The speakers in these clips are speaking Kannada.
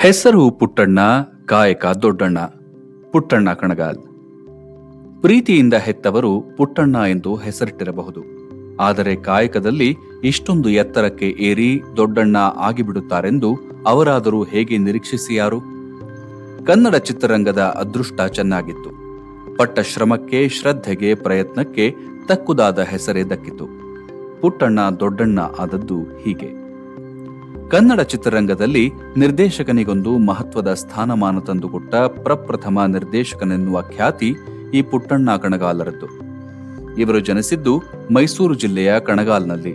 ಹೆಸರು ಪುಟ್ಟಣ್ಣ, ಕಾಯಕ ದೊಡ್ಡಣ್ಣ, ಪುಟ್ಟಣ್ಣ ಕಣಗಾಲ್. ಪ್ರೀತಿಯಿಂದ ಹೆತ್ತವರು ಪುಟ್ಟಣ್ಣ ಎಂದು ಹೆಸರಿಟ್ಟಿರಬಹುದು. ಆದರೆ ಕಾಯಕದಲ್ಲಿ ಇಷ್ಟೊಂದು ಎತ್ತರಕ್ಕೆ ಏರಿ ದೊಡ್ಡಣ್ಣ ಆಗಿಬಿಡುತ್ತಾರೆಂದು ಅವರಾದರೂ ಹೇಗೆ ನಿರೀಕ್ಷಿಸಿಯಾರು ಕನ್ನಡ ಚಿತ್ರರಂಗದ ಅದೃಷ್ಟ ಚೆನ್ನಾಗಿತ್ತು. ಪಟ್ಟ ಶ್ರಮಕ್ಕೆ ಶ್ರದ್ಧೆಗೆ, ಪ್ರಯತ್ನಕ್ಕೆ ತಕ್ಕುದಾದ ಹೆಸರೇ ದಕ್ಕಿತು. ಪುಟ್ಟಣ್ಣ ದೊಡ್ಡಣ್ಣ ಆದದ್ದು ಹೀಗೆ. ಕನ್ನಡ ಚಿತ್ರರಂಗದಲ್ಲಿ ನಿರ್ದೇಶಕನಿಗೊಂದು ಮಹತ್ವದ ಸ್ಥಾನಮಾನ ತಂದುಕೊಟ್ಟ ಪ್ರಪ್ರಥಮ ನಿರ್ದೇಶಕನೆನ್ನುವ ಖ್ಯಾತಿ ಈ ಪುಟ್ಟಣ್ಣ ಕಣಗಾಲರದ್ದು. ಇವರು ಜನಿಸಿದ್ದು ಮೈಸೂರು ಜಿಲ್ಲೆಯ ಕಣಗಾಲ್ನಲ್ಲಿ.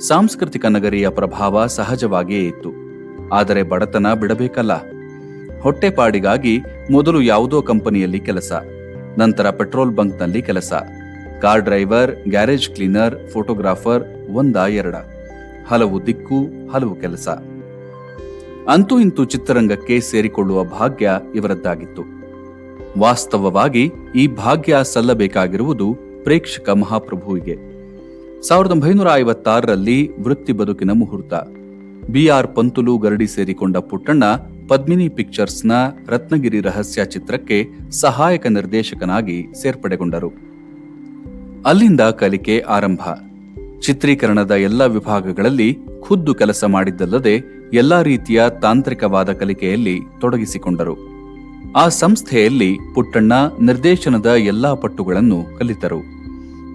ಸಾಂಸ್ಕೃತಿಕ ನಗರಿಯ ಪ್ರಭಾವ ಸಹಜವಾಗಿಯೇ ಇತ್ತು. ಆದರೆ ಬಡತನ ಬಿಡಬೇಕಲ್ಲ. ಹೊಟ್ಟೆಪಾಡಿಗಾಗಿ ಮೊದಲು ಯಾವುದೋ ಕಂಪನಿಯಲ್ಲಿ ಕೆಲಸ. ನಂತರ ಪೆಟ್ರೋಲ್ ಬಂಕ್ನಲ್ಲಿ ಕೆಲಸ. Car driver, garage cleaner, photographer, ಒಂದ ಎರಡ. ಹಲವು ದಿಕ್ಕು, ಹಲವು ಕೆಲಸ. ಅಂತೂ ಇಂತೂ ಚಿತ್ರರಂಗಕ್ಕೆ ಸೇರಿಕೊಳ್ಳುವ ಭಾಗ್ಯ ಇವರದ್ದಾಗಿತ್ತು. ವಾಸ್ತವವಾಗಿ ಈ ಭಾಗ್ಯ ಸಲ್ಲಬೇಕಾಗಿರುವುದು ಪ್ರೇಕ್ಷಕ ಮಹಾಪ್ರಭುವಿಗೆ. ಸಾವಿರದ ಒಂಬೈನೂರ ಐವತ್ತಾರರಲ್ಲಿ ವೃತ್ತಿ ಬದುಕಿನ ಮುಹೂರ್ತ. ಬಿಆರ್ ಪಂತುಲು ಗರಡಿ ಸೇರಿಕೊಂಡ ಪುಟ್ಟಣ್ಣ ಪದ್ಮಿನಿ ಪಿಕ್ಚರ್ಸ್ನ ರತ್ನಗಿರಿ ರಹಸ್ಯ ಚಿತ್ರಕ್ಕೆ ಸಹಾಯಕ ನಿರ್ದೇಶಕನಾಗಿ ಸೇರ್ಪಡೆಗೊಂಡರು. ಅಲ್ಲಿಂದ ಕಲಿಕೆ ಆರಂಭ. ಚಿತ್ರೀಕರಣದ ಎಲ್ಲ ವಿಭಾಗಗಳಲ್ಲಿ ಖುದ್ದು ಕೆಲಸ ಮಾಡಿದ್ದಲ್ಲದೆ ಎಲ್ಲಾ ರೀತಿಯ ತಾಂತ್ರಿಕವಾದ ಕಲಿಕೆಯಲ್ಲಿ ತೊಡಗಿಸಿಕೊಂಡರು. ಆ ಸಂಸ್ಥೆಯಲ್ಲಿ ಪುಟ್ಟಣ್ಣ ನಿರ್ದೇಶನದ ಎಲ್ಲಾ ಪಟ್ಟುಗಳನ್ನು ಕಲಿತರು.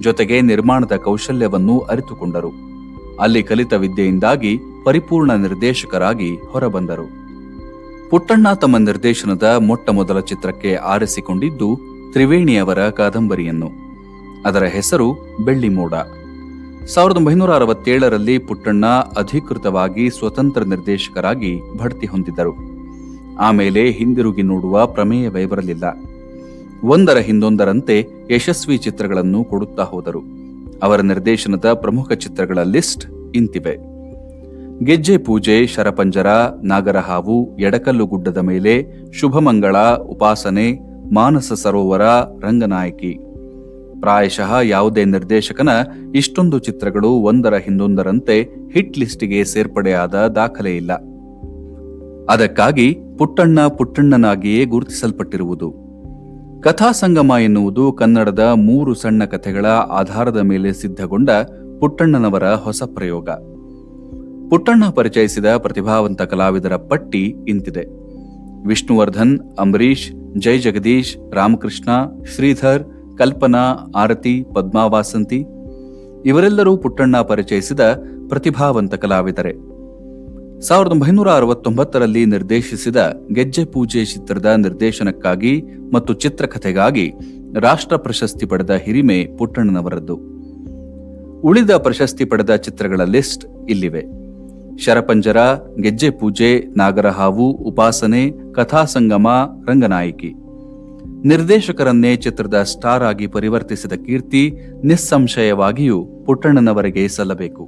ಜೊತೆಗೆ ನಿರ್ಮಾಣದ ಕೌಶಲ್ಯವನ್ನೂ ಅರಿತುಕೊಂಡರು. ಅಲ್ಲಿ ಕಲಿತ ವಿದ್ಯೆಯಿಂದಾಗಿ ಪರಿಪೂರ್ಣ ನಿರ್ದೇಶಕರಾಗಿ ಹೊರಬಂದರು. ಪುಟ್ಟಣ್ಣ ತಮ್ಮ ನಿರ್ದೇಶನದ ಮೊಟ್ಟ ಮೊದಲ ಚಿತ್ರಕ್ಕೆ ಆರಿಸಿಕೊಂಡಿದ್ದು ತ್ರಿವೇಣಿಯವರ ಕಾದಂಬರಿಯನ್ನು. ಅದರ ಹೆಸರು ಬೆಳ್ಳಿಮೋಡ. ಸಾವಿರದ ಒಂಬೈನೂರ ಅರವತ್ತೇಳರಲ್ಲಿ ಪುಟ್ಟಣ್ಣ ಅಧಿಕೃತವಾಗಿ ಸ್ವತಂತ್ರ ನಿರ್ದೇಶಕರಾಗಿ ಬಡ್ತಿ ಹೊಂದಿದ್ದರು. ಆಮೇಲೆ ಹಿಂದಿರುಗಿ ನೋಡುವ ಪ್ರಮೇಯವೇ ಬರಲಿಲ್ಲ ಒಂದರ ಹಿಂದೊಂದರಂತೆ ಯಶಸ್ವಿ ಚಿತ್ರಗಳನ್ನು ಕೊಡುತ್ತಾ ಹೋದರು. ಅವರ ನಿರ್ದೇಶನದ ಪ್ರಮುಖ ಚಿತ್ರಗಳ ಲಿಸ್ಟ್ ಇಂತಿವೆ. ಗೆಜ್ಜೆ ಪೂಜೆ, ಶರಪಂಜರ, ನಾಗರಹಾವು, ಎಡಕಲ್ಲು ಗುಡ್ಡದ ಮೇಲೆ ಶುಭಮಂಗಳ, ಉಪಾಸನೆ, ಮಾನಸ ಸರೋವರ, ರಂಗನಾಯಕಿ. ಪ್ರಾಯಶಃ ಯಾವುದೇ ನಿರ್ದೇಶಕನ ಇಷ್ಟೊಂದು ಚಿತ್ರಗಳು ಒಂದರ ಹಿಂದೊಂದರಂತೆ ಹಿಟ್ ಲಿಸ್ಟಿಗೆ ಸೇರ್ಪಡೆಯಾದ ದಾಖಲೆ ಇಲ್ಲ. ಅದಕ್ಕಾಗಿ ಪುಟ್ಟಣ್ಣ ಪುಟ್ಟಣ್ಣನಾಗಿಯೇ ಗುರುತಿಸಲ್ಪಟ್ಟಿರುವುದು. ಕಥಾಸಂಗಮ ಎನ್ನುವುದು ಕನ್ನಡದ ಮೂರು ಸಣ್ಣ ಕಥೆಗಳ ಆಧಾರದ ಮೇಲೆ ಸಿದ್ಧಗೊಂಡ ಪುಟ್ಟಣ್ಣನವರ ಹೊಸ ಪ್ರಯೋಗ. ಪುಟ್ಟಣ್ಣ ಪರಿಚಯಿಸಿದ ಪ್ರತಿಭಾವಂತ ಕಲಾವಿದರ ಪಟ್ಟಿ ಇಂತಿದೆ. ವಿಷ್ಣುವರ್ಧನ್ ಅಂಬರೀಶ್ ಜೈ ಜಗದೀಶ್, ರಾಮಕೃಷ್ಣ, ಶ್ರೀಧರ್ ಕಲ್ಪನಾ, ಆರತಿ, ಪದ್ಮಾವಾಸಂತಿ ಇವರೆಲ್ಲರೂ ಪುಟ್ಟಣ್ಣ ಪರಿಚಯಿಸಿದ ಪ್ರತಿಭಾವಂತ ಕಲಾವಿದರೆ. ಸಾವಿರದ ಒಂಬೈನೂರ ಅರವತ್ತೊಂಬತ್ತರಲ್ಲಿ ನಿರ್ದೇಶಿಸಿದ ಗೆಜ್ಜೆ ಪೂಜೆ ಚಿತ್ರದ ನಿರ್ದೇಶನಕ್ಕಾಗಿ ಮತ್ತು ಚಿತ್ರಕಥೆಗಾಗಿ ರಾಷ್ಟ್ರ ಪ್ರಶಸ್ತಿ ಪಡೆದ ಹಿರಿಮೆ ಪುಟ್ಟಣ್ಣನವರದ್ದು. ಉಳಿದ ಪ್ರಶಸ್ತಿ ಪಡೆದ ಚಿತ್ರಗಳ ಲಿಸ್ಟ್ ಇಲ್ಲಿವೆ. ಶರಪಂಜರ, ಗೆಜ್ಜೆ ಪೂಜೆ, ನಾಗರಹಾವು, ಉಪಾಸನೆ ಕಥಾಸಂಗಮ ರಂಗನಾಯಕಿ. ನಿರ್ದೇಶಕರನ್ನೇ ಚಿತ್ರದ ಸ್ಟಾರ್ ಆಗಿ ಪರಿವರ್ತಿಸಿದ ಕೀರ್ತಿ ನಿಸ್ಸಂಶಯವಾಗಿಯೂ ಪುಟ್ಟಣ್ಣನವರಿಗೆ ಸಲ್ಲಬೇಕು.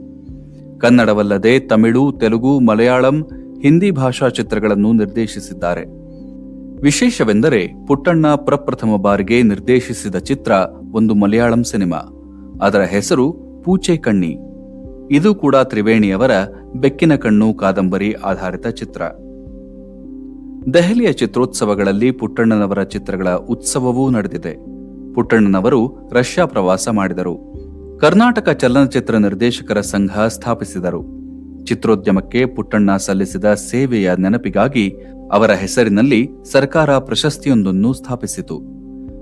ಕನ್ನಡವಲ್ಲದೆ ತಮಿಳು, ತೆಲುಗು, ಮಲಯಾಳಂ, ಹಿಂದಿ ಭಾಷಾ ಚಿತ್ರಗಳನ್ನು ನಿರ್ದೇಶಿಸಿದ್ದಾರೆ. ವಿಶೇಷವೆಂದರೆ ಪುಟ್ಟಣ್ಣ ಪ್ರಪ್ರಥಮ ಬಾರಿಗೆ ನಿರ್ದೇಶಿಸಿದ ಚಿತ್ರ ಒಂದು ಮಲಯಾಳಂ ಸಿನಿಮಾ. ಅದರ ಹೆಸರು ಪೂಚೆ ಕಣ್ಣಿ. ಇದು ಕೂಡ ತ್ರಿವೇಣಿಯವರ ಬೆಕ್ಕಿನ ಕಣ್ಣು ಕಾದಂಬರಿ ಆಧಾರಿತ ಚಿತ್ರ. ದೆಹಲಿಯ ಚಿತ್ರೋತ್ಸವಗಳಲ್ಲಿ ಪುಟ್ಟಣ್ಣನವರ ಚಿತ್ರಗಳ ಉತ್ಸವವೂ ನಡೆದಿದೆ. ಪುಟ್ಟಣ್ಣನವರು ರಷ್ಯಾ ಪ್ರವಾಸ ಮಾಡಿದರು. ಕರ್ನಾಟಕ ಚಲನಚಿತ್ರ ನಿರ್ದೇಶಕರ ಸಂಘ ಸ್ಥಾಪಿಸಿದರು. ಚಿತ್ರೋದ್ಯಮಕ್ಕೆ ಪುಟ್ಟಣ್ಣ ಸಲ್ಲಿಸಿದ ಸೇವೆಯ ನೆನಪಿಗಾಗಿ ಅವರ ಹೆಸರಿನಲ್ಲಿ ಸರ್ಕಾರ ಪ್ರಶಸ್ತಿಯೊಂದನ್ನು ಸ್ಥಾಪಿಸಿತು.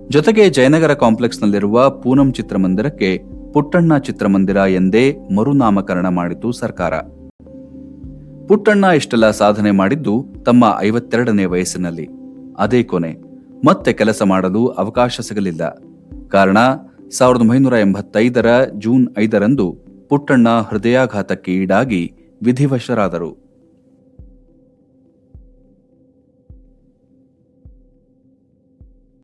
ಜೊತೆಗೆ ಜಯನಗರ ಕಾಂಪ್ಲೆಕ್ಸ್ನಲ್ಲಿರುವ ಪೂನಂ ಚಿತ್ರಮಂದಿರಕ್ಕೆ ಪುಟ್ಟಣ್ಣ ಚಿತ್ರಮಂದಿರ ಎಂದೇ ಮರುನಾಮಕರಣ ಮಾಡಿತು ಸರ್ಕಾರ. ಪುಟ್ಟಣ್ಣ ಇಷ್ಟೆಲ್ಲ ಸಾಧನೆ ಮಾಡಿದ್ದು ತಮ್ಮ ಐವತ್ತೆರಡನೇ ವಯಸ್ಸಿನಲ್ಲಿ. ಅದೇ ಕೊನೆ. ಮತ್ತೆ ಕೆಲಸ ಮಾಡಲು ಅವಕಾಶ ಸಿಗಲಿಲ್ಲ. ಕಾರಣ, ಸಾವಿರದ ಒಂಬೈನೂರ ಎಂಬತ್ತೈದರ ಜೂನ್ ಐದರಂದು ಪುಟ್ಟಣ್ಣ ಹೃದಯಾಘಾತಕ್ಕೆ ಈಡಾಗಿ ವಿಧಿವಶರಾದರು.